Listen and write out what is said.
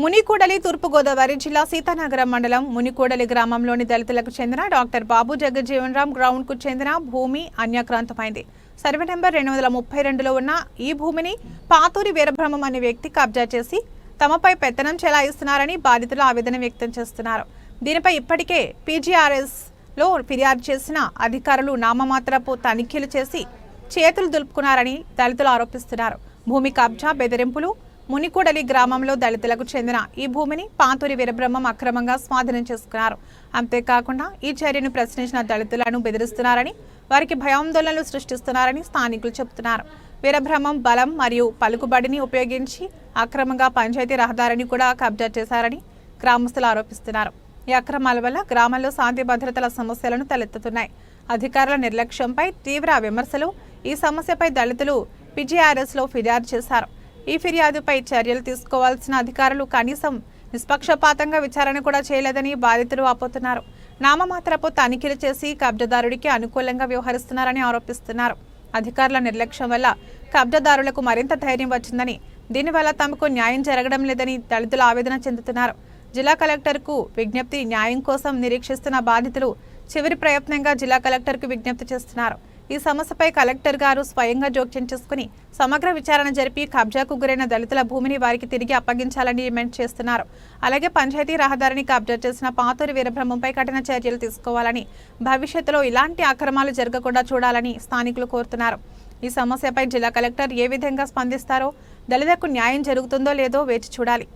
మునికూడలి తూర్పుగోదావరి జిల్లా సీతానగరం మండలం మునికూడలి గ్రామంలోని దళితులకు చెందిన డాక్టర్ బాబు జగజ్జీవన్ రామ్ గ్రౌండ్కు చెందిన భూమి అన్యాక్రాంతమైంది. సర్వే నెంబర్ రెండు వందల ముప్పై రెండులో ఉన్న ఈ భూమిని పాతూరి వీరబ్రహ్మం అనే వ్యక్తి కబ్జా చేసి తమపై పెత్తనం చెలాయిస్తున్నారని బాధితులు ఆవేదన వ్యక్తం చేస్తున్నారు. దీనిపై ఇప్పటికే పీజీఆర్ఎస్లో ఫిర్యాదు చేసిన అధికారులు నామమాత్రపు తనిఖీలు చేసి చేతులు దులుపుకున్నారని దళితులు ఆరోపిస్తున్నారు. భూమి కబ్జా బెదిరింపులు మునికూడలి గ్రామంలో దళితులకు చెందిన ఈ భూమిని పాతూరి వీరబ్రహ్మం అక్రమంగా స్వాధీనం చేసుకున్నారు. అంతేకాకుండా ఈ చర్యను ప్రశ్నించిన దళితులను బెదిరిస్తున్నారని వారికి భయాందోళనలు సృష్టిస్తున్నారని స్థానికులు చెబుతున్నారు. వీరబ్రహ్మం బలం మరియు పలుకుబడిని ఉపయోగించి అక్రమంగా పంచాయతీ రహదారిని కూడా కబ్జా చేశారని గ్రామస్తులు ఆరోపిస్తున్నారు. ఈ అక్రమాల వల్ల గ్రామంలో శాంతి భద్రతల సమస్యలను తలెత్తుతున్నాయి. అధికారుల నిర్లక్ష్యంపై తీవ్ర విమర్శలు ఈ సమస్యపై దళితులు పిజిఆర్ఎస్లో ఫిర్యాదు చేశారు. ఈ ఫిర్యాదుపై చర్యలు తీసుకోవాల్సిన అధికారులు కనీసం నిష్పక్షపాతంగా విచారణ కూడా చేయలేదని బాధితులు వాపోతున్నారు నామమాత్రపు తనిఖీలు చేసి కబ్జదారుడికి అనుకూలంగా వ్యవహరిస్తున్నారని ఆరోపిస్తున్నారు. అధికారుల నిర్లక్ష్యం వల్ల కబ్జదారులకు మరింత ధైర్యం వచ్చిందని దీనివల్ల తమకు న్యాయం జరగడం లేదని దళితులు ఆవేదన చెందుతున్నారు. జిల్లా కలెక్టర్కు విజ్ఞప్తి న్యాయం కోసం నిరీక్షిస్తున్న బాధితులు చివరి ప్రయత్నంగా జిల్లా కలెక్టర్కు విజ్ఞప్తి చేస్తున్నారు. ఈ సమస్యపై కలెక్టర్ గారు స్వయంగా జోక్యం చేసుకుని సమగ్ర విచారణ జరిపి కబ్జాకు గురైన దళితుల భూమిని వారికి తిరిగి అప్పగించాలని డిమాండ్ చేస్తున్నారు. అలాగే పంచాయతీ రహదారిని కబ్జా చేసిన పాతూరి వీరబ్రహ్మంపై కఠిన చర్యలు తీసుకోవాలని భవిష్యత్తులో ఇలాంటి అక్రమాలు జరగకుండా చూడాలని స్థానికులు కోరుతున్నారు. ఈ సమస్యపై జిల్లా కలెక్టర్ ఏ విధంగా స్పందిస్తారో దళితులకు న్యాయం జరుగుతుందో లేదో వేచి చూడాలి.